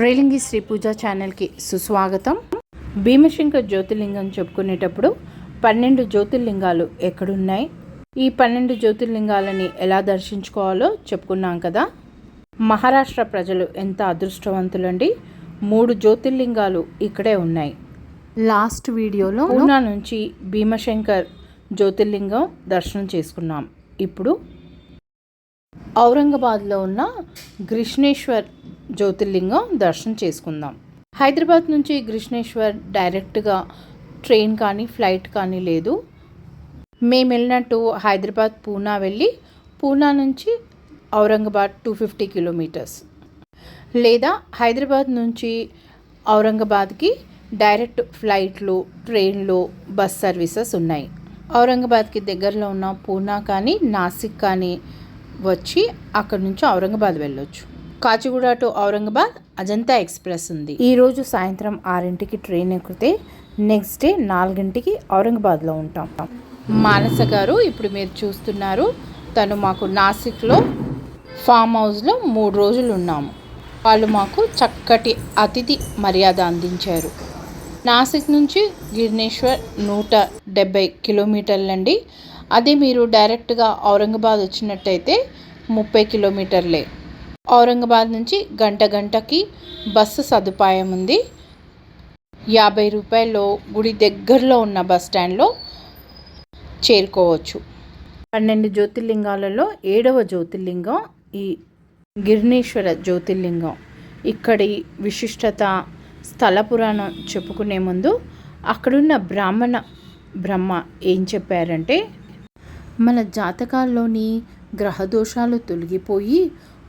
రేలింగి శ్రీ పూజ ఛానల్కి సుస్వాగతం. భీమశంకర్ జ్యోతిర్లింగం చెప్పుకునేటప్పుడు పన్నెండు జ్యోతిర్లింగాలు ఎక్కడున్నాయి? ఈ పన్నెండు జ్యోతిర్లింగాలని ఎలా దర్శించుకోవాలో చెప్పుకున్నాం కదా? మహారాష్ట్ర ప్రజలు ఎంత అదృష్టవంతులండి? మూడు జ్యోతిర్లింగాలు ఇక్కడే ఉన్నాయి. లాస్ట్ వీడియోలో పూనా నుంచి భీమశంకర్ జ్యోతిర్లింగం దర్శనం చేసుకున్నాం. ఇప్పుడు ఔరంగాబాద్లో ఉన్న గ్రిష్ణేశ్వర్ జ్యోతిర్లింగం దర్శనం చేసుకుందాం. హైదరాబాద్ నుంచి కృష్ణేశ్వర్ డైరెక్ట్గా ట్రైన్ కానీ ఫ్లైట్ కానీ లేదు. మేము వెళ్ళినట్టు హైదరాబాద్ పూనా వెళ్ళి పూనా నుంచి ఔరంగాబాద్ టూ ఫిఫ్టీ కిలోమీటర్స్. లేదా హైదరాబాద్ నుంచి ఔరంగాబాద్కి డైరెక్ట్ ఫ్లైట్లు ట్రైన్లు బస్ సర్వీసెస్ ఉన్నాయి. ఔరంగాబాద్కి దగ్గరలో ఉన్న పూనా కానీ నాసిక్ కానీ వచ్చి అక్కడ నుంచి ఔరంగాబాద్ వెళ్ళొచ్చు. కాచిగూడ టు ఔరంగాబాద్ అజంతా ఎక్స్ప్రెస్ ఉంది. ఈరోజు సాయంత్రం ఆరింటికి ట్రైన్ ఎక్కితే నెక్స్ట్ డే నాలుగింటికి ఔరంగాబాద్లో ఉంటాం. మానస గారు ఇప్పుడు మీరు చూస్తున్నారు తను మాకు నాసిక్లో ఫామ్ హౌస్లో మూడు రోజులు ఉన్నాము. వాళ్ళు మాకు చక్కటి అతిథి మర్యాద అందించారు. నాసిక్ నుంచి గిర్నేశ్వర్ నూట డెబ్బై కిలోమీటర్లండి. అదే మీరు డైరెక్ట్గా ఔరంగాబాద్ వచ్చినట్టయితే ముప్పై కిలోమీటర్లే. ఔరంగాబాద్ నుంచి గంట గంటకి బస్సు సదుపాయం ఉంది. యాభై రూపాయల్లో గుడి దగ్గరలో ఉన్న బస్ స్టాండ్లో చేరుకోవచ్చు. పన్నెండు జ్యోతిర్లింగాలలో ఏడవ జ్యోతిర్లింగం ఈ గిర్నేశ్వర జ్యోతిర్లింగం. ఇక్కడి విశిష్టత స్థల పురాణం చెప్పుకునే ముందు అక్కడున్న బ్రాహ్మణ బ్రహ్మ ఏం చెప్పారంటే మన జాతకాల్లోని గ్రహదోషాలు తొలగిపోయి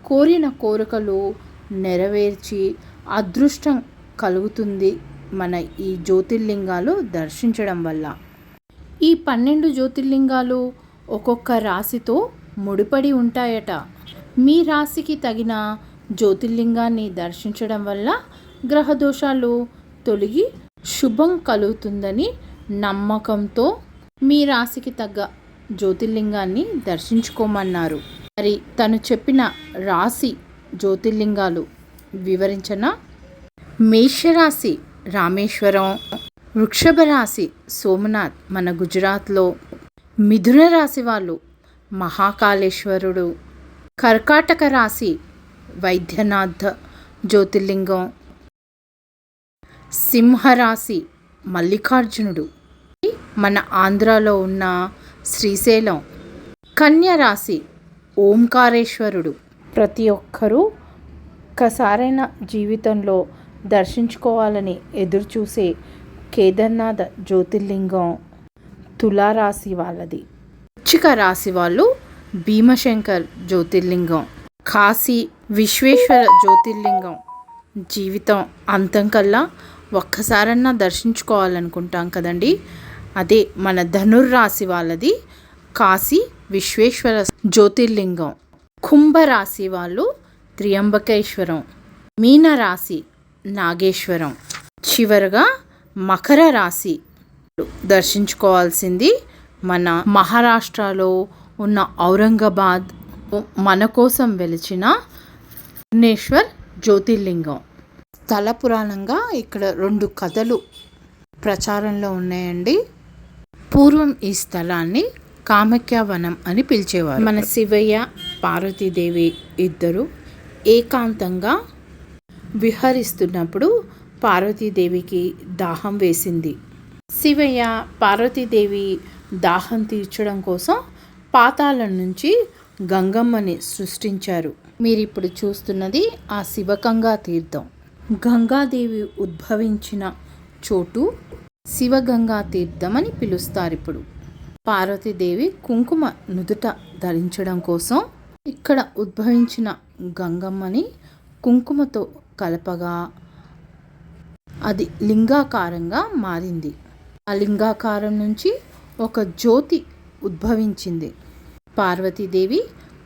కోరిన కోరికలు నెరవేర్చి అదృష్టం కలుగుతుంది మన ఈ జ్యోతిర్లింగాలు దర్శించడం వల్ల. ఈ పన్నెండు జ్యోతిర్లింగాలు ఒక్కొక్క రాశితో ముడిపడి ఉంటాయట. మీ రాశికి తగిన జ్యోతిర్లింగాన్ని దర్శించడం వల్ల గ్రహదోషాలు తొలగి శుభం కలుగుతుందని నమ్మకంతో మీ రాశికి తగ్గ జ్యోతిర్లింగాన్ని దర్శించుకోమన్నారు. మరి తను చెప్పిన రాశి జ్యోతిర్లింగాలు వివరించిన? మేషరాశి రామేశ్వరం వృక్షభ రాశి సోమనాథ్ మన గుజరాత్లో మిథున రాశి వాళ్ళు మహాకాళేశ్వరుడు కర్కాటక రాశి వైద్యనాథ్ జ్యోతిర్లింగం సింహరాశి మల్లికార్జునుడు. మన ఆంధ్రాలో ఉన్న శ్రీశైలం కన్య రాశి ఓంకారేశ్వరుడు. ప్రతి ఒక్కరూ ఒక్కసారైన జీవితంలో దర్శించుకోవాలని ఎదురుచూసే కేదార్నాథ్ జ్యోతిర్లింగం తులారాశి వాళ్ళది. వృచ్చిక రాశి వాళ్ళు భీమశంకర్ జ్యోతిర్లింగం. కాశీ విశ్వేశ్వర జ్యోతిర్లింగం జీవితం అంతం కల్లా ఒక్కసారన్నా దర్శించుకోవాలనుకుంటాం కదండి. అదే మన ధనుర్రాశి వాళ్ళది. కాశీ విశ్వేశ్వర జ్యోతిర్లింగం. కుంభరాశి వాళ్ళు త్రియంబకేశ్వరం మీనరాశి నాగేశ్వరం. చివరగా మకర రాశి దర్శించుకోవాల్సింది మన మహారాష్ట్రలో ఉన్న ఔరంగాబాద్ మన కోసం వెలిచిన భువనేశ్వర్ జ్యోతిర్లింగం. స్థల పురాణంగా ఇక్కడ రెండు కథలు ప్రచారంలో ఉన్నాయండి. పూర్వం ఈ స్థలాన్ని కామఖ్యవనం అని పిలిచేవారు. మన శివయ్య పార్వతీదేవి ఇద్దరు ఏకాంతంగా విహరిస్తున్నప్పుడు పార్వతీదేవికి దాహం వేసింది. శివయ్య పార్వతీదేవి దాహం తీర్చడం కోసం పాతాళం నుంచి గంగమ్మని సృష్టించారు. మీరు ఇప్పుడు చూస్తున్నది ఆ శివగంగా తీర్థం. గంగాదేవి ఉద్భవించిన చోటు శివగంగా తీర్థం అని పిలుస్తారు ఇప్పుడు. పార్వతీదేవి కుంకుమ నుదుట ధరించడం కోసం ఇక్కడ ఉద్భవించిన గంగమ్మని కుంకుమతో కలపగా అది లింగాకారంగా మారింది. ఆ లింగాకారం నుంచి ఒక జ్యోతి ఉద్భవించింది. పార్వతీదేవి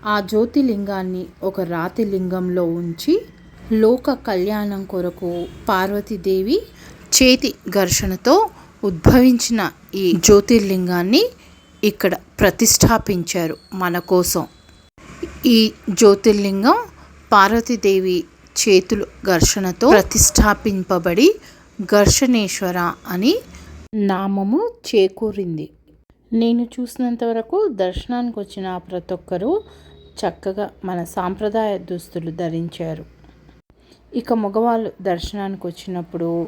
ఆ జ్యోతిలింగాన్ని ఒక రాతి లింగంలో ఉంచి లోక కళ్యాణం కొరకు పార్వతీదేవి చేతి ఘర్షణతో ఉద్భవించిన ఈ జ్యోతిర్లింగాన్ని ఇక్కడ ప్రతిష్టాపించారు మన కోసం. ఈ జ్యోతిర్లింగం పార్వతీదేవి చేతులు ఘర్షణతో ప్రతిష్టాపింపబడి ఘర్షణేశ్వర అని నామము చేకూరింది. నేను చూసినంత వరకు దర్శనానికి వచ్చిన ప్రతి ఒక్కరూ చక్కగా మన సాంప్రదాయ దుస్తులు ధరించారు. ఇక మగవాళ్ళు దర్శనానికి వచ్చినప్పుడు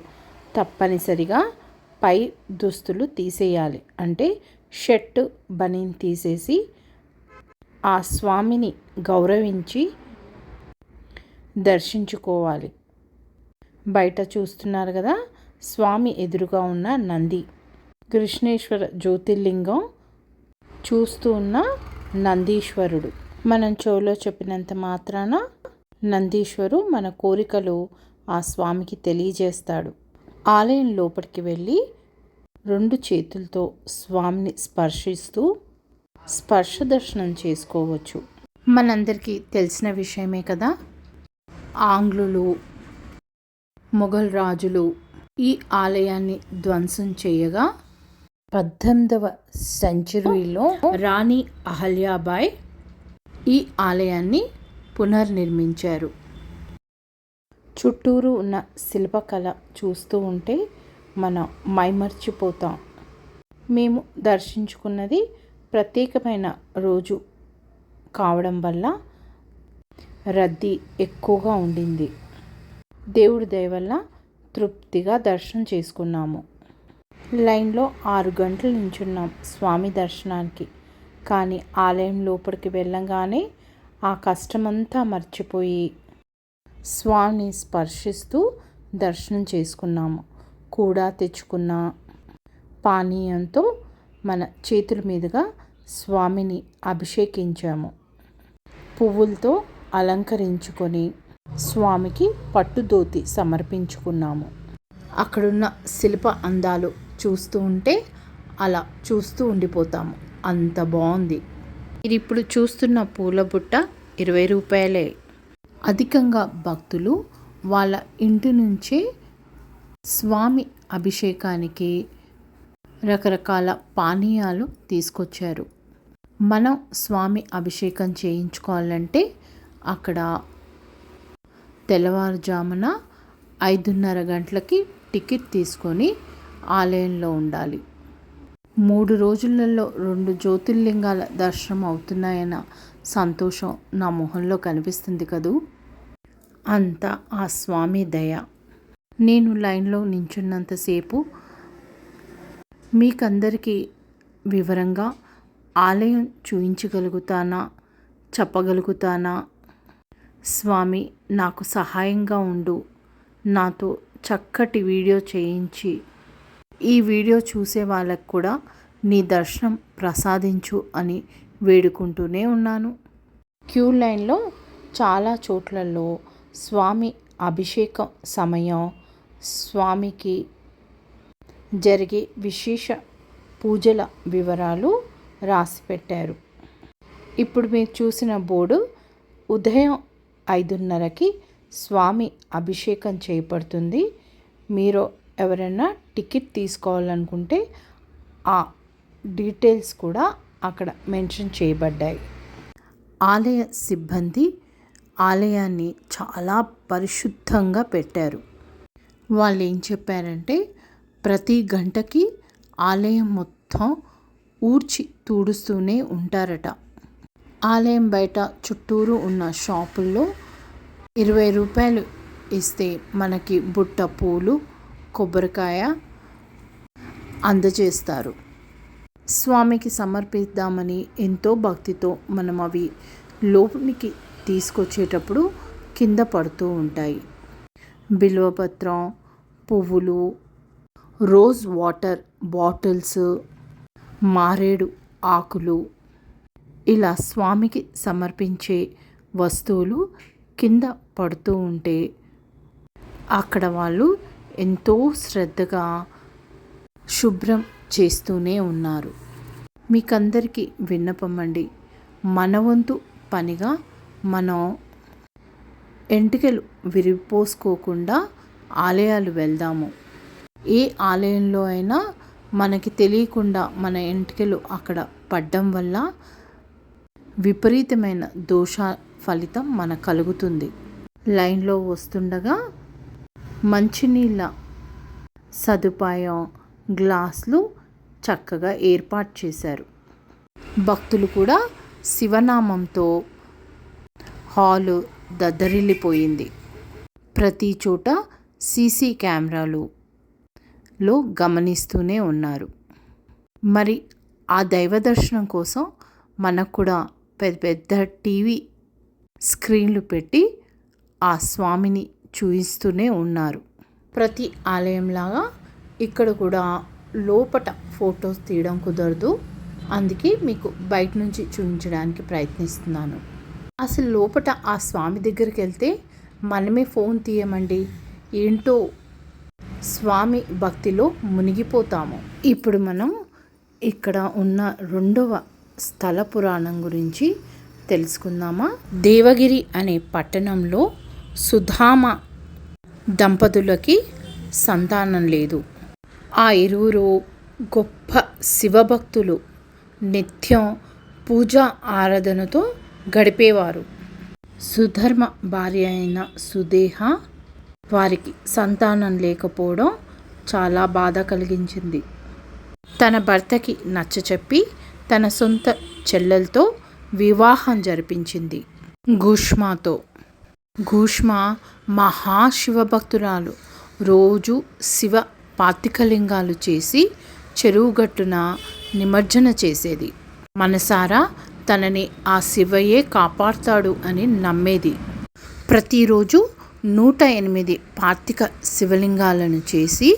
తప్పనిసరిగా పై దుస్తులు తీసేయాలి. అంటే షర్ట్ బనీన్ తీసేసి ఆ స్వామిని గౌరవించి దర్శించుకోవాలి. బయట చూస్తున్నారు కదా స్వామి ఎదురుగా ఉన్న నంది. కృష్ణేశ్వర జ్యోతిర్లింగం చూస్తూ ఉన్న నందీశ్వరుడు. మనం చెవులో చెప్పినంత మాత్రాన నందీశ్వరు మన కోరికలు ఆ స్వామికి తెలియజేస్తాడు. ఆలయం లోపలికి వెళ్ళి రెండు చేతులతో స్వామిని స్పర్శిస్తూ స్పర్శ దర్శనం చేసుకోవచ్చు. మనందరికీ తెలిసిన విషయమే కదా? ఆంగ్లులు మొఘల్ రాజులు ఈ ఆలయాన్ని ధ్వంసం చేయగా పద్దెనిమిదవ సెంచరీలో రాణి అహల్యాబాయ్ ఈ ఆలయాన్ని పునర్నిర్మించారు. చుట్టూరు ఉన్న శిల్పకళ చూస్తూ ఉంటే మనం మైమర్చిపోతాం. మేము దర్శించుకున్నది ప్రత్యేకమైన రోజు కావడం వల్ల రద్దీ ఎక్కువగా ఉండింది. దేవుడి దయ వల్ల తృప్తిగా దర్శనం చేసుకున్నాము. లైన్లో ఆరు గంటలు నించున్నాం స్వామి దర్శనానికి. కానీ ఆలయం లోపలికి వెళ్ళంగానే ఆ కష్టమంతా మర్చిపోయి స్వామిని స్పర్శిస్తూ దర్శనం చేసుకున్నాము. కూడా తెచ్చుకున్న పానీయంతో మన చేతుల మీదుగా స్వామిని అభిషేకించాము. పువ్వులతో అలంకరించుకొని స్వామికి పట్టుదోతి సమర్పించుకున్నాము. అక్కడున్న శిల్ప అందాలు చూస్తూ ఉంటే అలా చూస్తూ ఉండిపోతాము. అంత బాగుంది. మీరు ఇప్పుడు చూస్తున్న పూల బుట్ట ఇరవై రూపాయలే. అధికంగా భక్తులు వాళ్ళ ఇంటి నుంచే స్వామి అభిషేకానికి రకరకాల పానీయాలు తీసుకొచ్చారు. మనం స్వామి అభిషేకం చేయించుకోవాలంటే అక్కడ తెల్లవారుజామున ఐదున్నర గంటలకి టికెట్ తీసుకొని ఆలయంలో ఉండాలి. మూడు రోజులలో రెండు జ్యోతిర్లింగాల దర్శనం అవుతున్నాయన్న సంతోషం నా మొహంలో కనిపిస్తుంది కదూ? అంత ఆ స్వామి దయ. నేను లైన్లో నించున్నంతసేపు మీకందరికీ వివరంగా ఆలయం చూయించగలుగుతానా చెప్పగలుగుతానా? స్వామి నాకు సహాయంగా ఉండు. నాతో చక్కటి వీడియో చేయించి ఈ వీడియో చూసే వాళ్ళకు కూడా నీ దర్శనం ప్రసాదించు అని వేడుకుంటూనే ఉన్నాను. క్యూ లైన్లో చాలా చోట్లలో స్వామి అభిషేకం సమయం స్వామికి జరిగే విశేష పూజల వివరాలు రాసి పెట్టారు ఇప్పుడు మీరు చూసిన బోర్డు ఉదయం ఐదున్నరకి స్వామి అభిషేకం చేయబడుతుంది మీరు ఎవరైనా టికెట్ తీసుకోవాలనుకుంటే ఆ డీటెయిల్స్ కూడా అక్కడ మెన్షన్ చేయబడ్డాయి. ఆలయ సిబ్బంది ఆలయాన్ని చాలా పరిశుద్ధంగా పెట్టారు. వాళ్ళు ఏం చెప్పారంటే ప్రతి గంటకి ఆలయం మొత్తం ఊడ్చి తూడుస్తూనే ఉంటారట. ఆలయం బయట చుట్టూరు ఉన్న షాపుల్లో ఇరవై రూపాయలు ఇస్తే మనకి బుట్ట పూలు కొబ్బరికాయ అందజేస్తారు. స్వామికి సమర్పిద్దామని ఎంతో భక్తితో మనం అవి లోనికి తీసుకొచ్చేటప్పుడు కింద పడుతూ ఉంటాయి. బిల్వపత్రం పువ్వులు రోజ్ వాటర్ బాటిల్స్ మారేడు ఆకులు. ఇలా స్వామికి సమర్పించే వస్తువులు కింద పడుతూ ఉంటే అక్కడ వాళ్ళు ఎంతో శ్రద్ధగా శుభ్రం చేస్తూనే ఉన్నారు. మీకందరికీ విన్నపం అండి. మన వంతు పనిగా మనం ఎంటికలు విరిపోసుకోకుండా ఆలయాలు వెళ్దాము. ఏ ఆలయంలో అయినా మనకి తెలియకుండా మన ఎంటికలు అక్కడ పడ్డం వల్ల విపరీతమైన దోష ఫలితం మన కలుగుతుంది. లైన్లో వస్తుండగా మంచినీళ్ళ సదుపాయం గ్లాసులు చక్కగా ఏర్పాటు చేశారు. భక్తులు కూడా శివనామంతో హాలు దద్దరిల్లిపోయింది. ప్రతి చోట సీసీ కెమెరాలు లో గమనిస్తూనే ఉన్నారు. మరి ఆ దైవ దర్శనం కోసం మనకు కూడా పెద్ద పెద్ద టీవీ స్క్రీన్లు పెట్టి ఆ స్వామిని చూపిస్తూనే ఉన్నారు. ప్రతి ఆలయంలాగా ఇక్కడ కూడా లోపట ఫొటోస్ తీయడం కుదరదు. అందుకే మీకు బయట నుంచి చూపించడానికి ప్రయత్నిస్తున్నాను. అసలు లోపట ఆ స్వామి దగ్గరికి వెళ్తే మనమే ఫోన్ తీయమండి? ఏంటో స్వామి భక్తిలో మునిగిపోతాము. ఇప్పుడు మనం ఇక్కడ ఉన్న రెండవ స్థల పురాణం గురించి తెలుసుకుందామా? దేవగిరి అనే పట్టణంలో సుధామ దంపతులకి సంతానం లేదు. ఆ ఇరువురు గొప్ప శివభక్తులు నిత్యం పూజా ఆరాధనతో గడిపేవారు. సుధర్మ భార్య అయిన సుదేహ వారికి సంతానం లేకపోవడం చాలా బాధ కలిగించింది. తన భర్తకి నచ్చచెప్పి తన సొంత చెల్లెలతో వివాహం జరిపించింది గూష్మాతో గూష్మ మహాశివభక్తురాలు. రోజు శివ పాతికలింగాలు చేసి చెరువుగట్టున నిమజ్జన చేసేది. మనసారా తనని ఆ శివయే కాపాడుతాడు అని నమ్మేది. ప్రతిరోజు నూట ఎనిమిది పార్థిక శివలింగాలను చేసి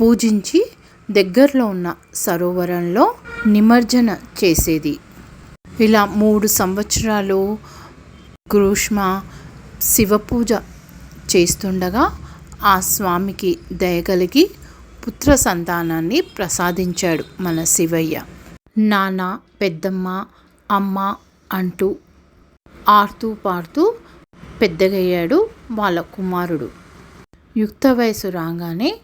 పూజించి దగ్గరలో ఉన్న సరోవరంలో నిమజ్జన చేసేది. ఇలా మూడు సంవత్సరాలు గ్రూష్మ శివపూజ చేస్తుండగా ఆ స్వామికి దయగలిగి పుత్ర సంతానాన్ని ప్రసాదించాడు మన శివయ్య. నాన్న పెద్దమ్మ అమ్మ అంటూ ఆడుతూ పాడుతూ పెద్దగయ్యాడు వాళ్ళ కుమారుడు. యుక్త వయసు రాగానే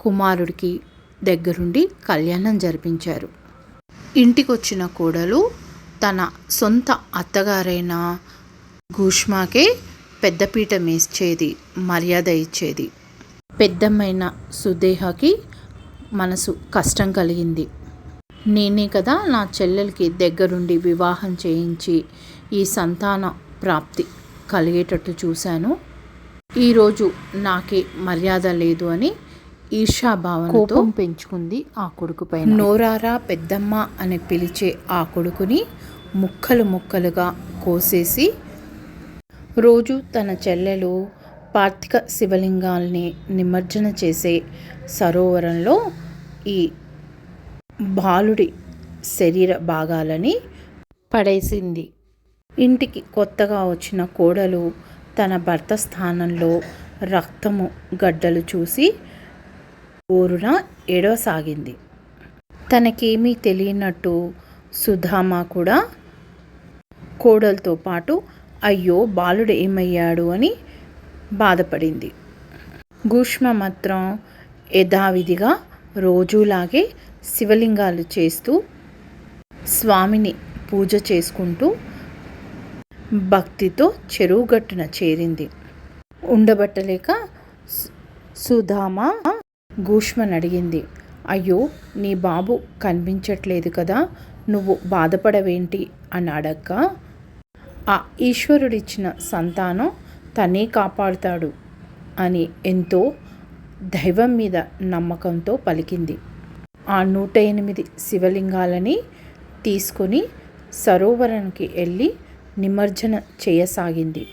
కుమారుడికి దగ్గరుండి కళ్యాణం జరిపించారు. ఇంటికొచ్చిన కోడలు తన సొంత అత్తగారైన గూష్మాకే పెద్దపీట మేసేది మర్యాద ఇచ్చేది. పెద్దమ్మైన సుదేహకి మనసు కష్టం కలిగింది. నేనే కదా నా చెల్లెలకి దగ్గరుండి వివాహం చేయించి ఈ సంతాన ప్రాప్తి కలిగేటట్టు చూశాను. ఈరోజు నాకే మర్యాద లేదు అని ఈర్షాభావంతో పెంచుకుంది ఆ కొడుకు పైన. నోరారా పెద్దమ్మ అని పిలిచే ఆ కొడుకుని ముక్కలు ముక్కలుగా కోసేసి రోజు తన చెల్లెలు పార్థిక శివలింగాల్ని నిమజ్జన చేసే సరోవరంలో ఈ బాలుడి శరీర భాగాలని పడేసింది. ఇంటికి కొత్తగా వచ్చిన కోడలు తన భర్త స్థానంలో రక్తము గడ్డలు చూసి ఊరున ఏడవసాగింది. తనకేమీ తెలియనట్టు సుధామ కూడా కోడలతో పాటు అయ్యో బాలుడు ఏమయ్యాడు అని బాధపడింది. గూష్మ మాత్రం యథావిధిగా రోజులాగే శివలింగాలు చేస్తూ స్వామిని పూజ చేసుకుంటూ భక్తితో చెరువుగట్టున చేరింది. ఉండబట్టలేక సుధామ గూష్మని అడిగింది అయ్యో నీ బాబు కనిపించట్లేదు కదా నువ్వు బాధపడవేంటి? అని అడక్క ఆ ఈశ్వరుడిచ్చిన సంతానం తనే కాపాడుతాడు అని ఎంతో దైవం మీద నమ్మకంతో పలికింది. ఆ నూట ఎనిమిది శివలింగాలని తీసుకొని సరోవరానికి వెళ్ళి నిమజ్జన చేయసాగింది.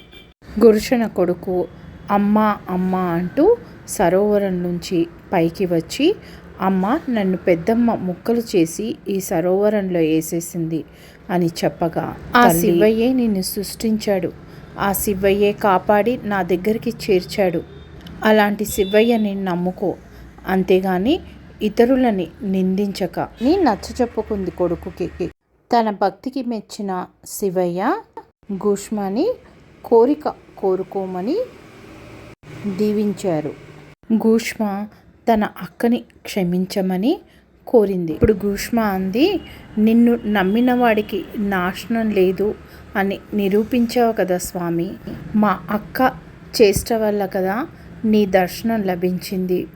గురుషణ కొడుకు అమ్మ అమ్మ అంటూ సరోవరం నుంచి పైకి వచ్చి అమ్మ నన్ను పెద్దమ్మ ముక్కలు చేసి ఈ సరోవరంలో వేసేసింది అని చెప్పగా ఆ శివయ్యే నిన్ను సృష్టించాడు. ఆ శివయ్యే కాపాడి నా దగ్గరికి చేర్చాడు. అలాంటి శివయ్యని నమ్ముకో. అంతేగాని ఇతరులని నిందించక. నీ నచ్చ చెప్పుకుంది కొడుకుకి తన భక్తికి మెచ్చిన శివయ్య గూష్మాని కోరిక కోరుకోమని దీవించారు. గూష్మ తన అక్కని క్షమించమని కోరింది. ఇప్పుడు గూష్మ అంది నిన్ను నమ్మిన వాడికి నాశనం లేదు అని నిరూపించావు కదా స్వామి. మా అక్క చేష్ట వల్ల కదా నీ దర్శనం లభించింది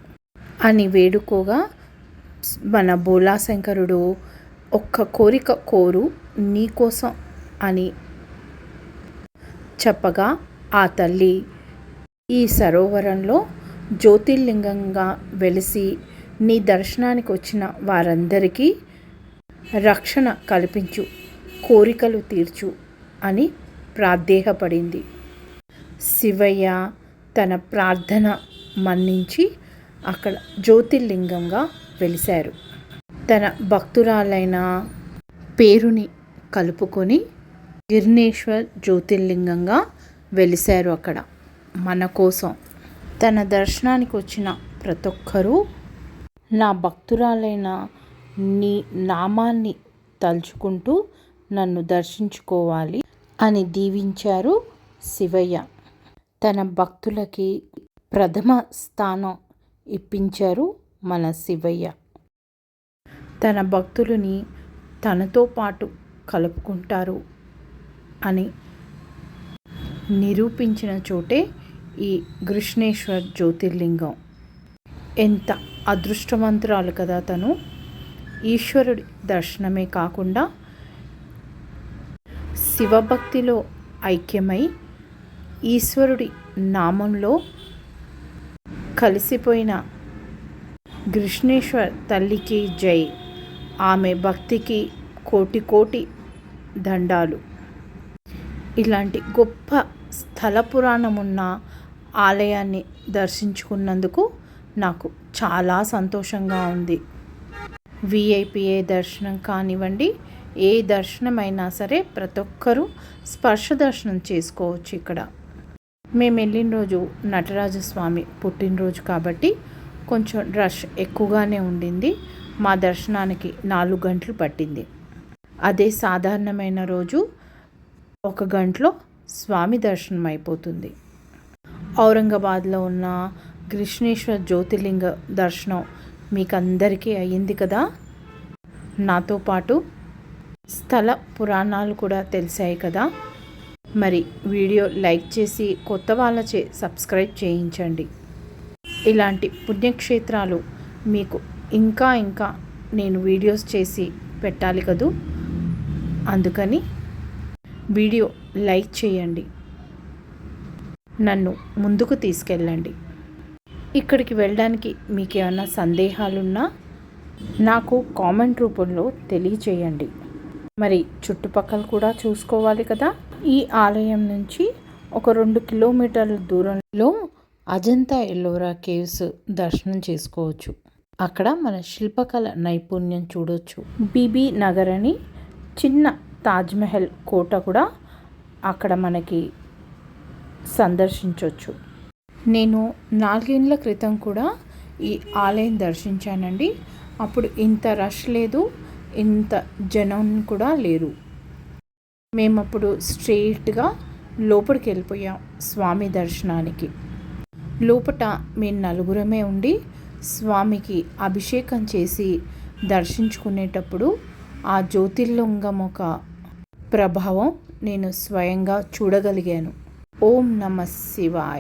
అని వేడుకోగా మన బోలాశంకరుడు ఒక్క కోరిక కోరు నీకోసం అని చెప్పగా ఆ తల్లి ఈ సరోవరంలో జ్యోతిర్లింగంగా వెలిసి నీ దర్శనానికి వచ్చిన వారందరికీ రక్షణ కల్పించు కోరికలు తీర్చు అని ప్రాధేయపడింది శివయ్య తన ప్రార్థన మన్నించి అక్కడ జ్యోతిర్లింగంగా వెలిశారు. తన భక్తురాలైన పేరుని కలుపుకొని గిర్నేశ్వర్ జ్యోతిర్లింగంగా వెలిశారు అక్కడ. మన కోసం తన దర్శనానికి వచ్చిన ప్రతి ఒక్కరూ నా భక్తురాలైన నీ నామాన్ని తలుచుకుంటూ నన్ను దర్శించుకోవాలి అని దీవించారు శివయ్య. తన భక్తులకి ప్రథమ స్థానం ఇప్పించారు మన శివయ్య. తన భక్తులని తనతో పాటు కలుపుకుంటారు అని నిరూపించిన చోటే ఈ కృష్ణేశ్వర్ జ్యోతిర్లింగం. ఎంత అదృష్టవంతురాలు కదా తను. ఈశ్వరుడి దర్శనమే కాకుండా శివభక్తిలో ఐక్యమై ఈశ్వరుడి నామంలో కలిసిపోయిన కృష్ణేశ్వర్ తల్లికి జై. ఆమె భక్తికి కోటి కోటి దండాలు. ఇలాంటి గొప్ప స్థల పురాణం ఉన్న ఆలయాన్ని దర్శించుకున్నందుకు నాకు చాలా సంతోషంగా ఉంది. విఐపిఏ దర్శనం కానివ్వండి ఏ దర్శనమైనా సరే ప్రతి ఒక్కరూ స్పర్శ దర్శనం చేసుకోవచ్చు ఇక్కడ. మేము వెళ్ళిన రోజు నటరాజస్వామి పుట్టినరోజు కాబట్టి కొంచెం రష్ ఎక్కువగానే ఉండింది. మా దర్శనానికి నాలుగు గంటలు పట్టింది. అదే సాధారణమైన రోజు ఒక గంటలో స్వామి దర్శనం అయిపోతుంది ఔరంగాబాద్లో ఉన్న కృష్ణేశ్వర జ్యోతిర్లింగ దర్శనం మీకు అందరికీ అయ్యింది కదా? నాతో పాటు స్థల పురాణాలు కూడా తెలిసాయి కదా? మరి వీడియో లైక్ చేసి కొత్త వాళ్ళచే సబ్స్క్రైబ్ చేయించండి. ఇలాంటి పుణ్యక్షేత్రాలు మీకు ఇంకా ఇంకా నేను వీడియోస్ చేసి పెట్టాలి కదూ? అందుకని వీడియో లైక్ చేయండి. నన్ను ముందుకు తీసుకెళ్ళండి. ఇక్కడికి వెళ్ళడానికి మీకు ఏమైనా సందేహాలున్నా నాకు కామెంట్ రూపంలో తెలియచేయండి. మరి చుట్టుపక్కల కూడా చూసుకోవాలి కదా? ఈ ఆలయం నుంచి ఒక రెండు కిలోమీటర్ల దూరంలో అజంతా ఎల్లోరా కేవ్స్ దర్శనం చేసుకోవచ్చు. అక్కడ మన శిల్పకళ నైపుణ్యం చూడొచ్చు. బీబీ నగర్ అని చిన్న తాజ్మహల్ కోట కూడా అక్కడ మనకి సందర్శించవచ్చు నేను నాలుగేళ్ళ క్రితం కూడా ఈ ఆలయం దర్శించానండి. అప్పుడు ఇంత రష్ లేదు ఇంత జనం కూడా లేరు. మేము అప్పుడు స్ట్రెయిట్గా లోపలికి వెళ్ళిపోయాం స్వామి దర్శనానికి. లోపట మేము నలుగురమే ఉండి స్వామికి అభిషేకం చేసి దర్శించుకునేటప్పుడు ఆ జ్యోతిర్లింగం ఒక ప్రభావం నేను స్వయంగా చూడగలిగాను. ఓం నమ శివాయ.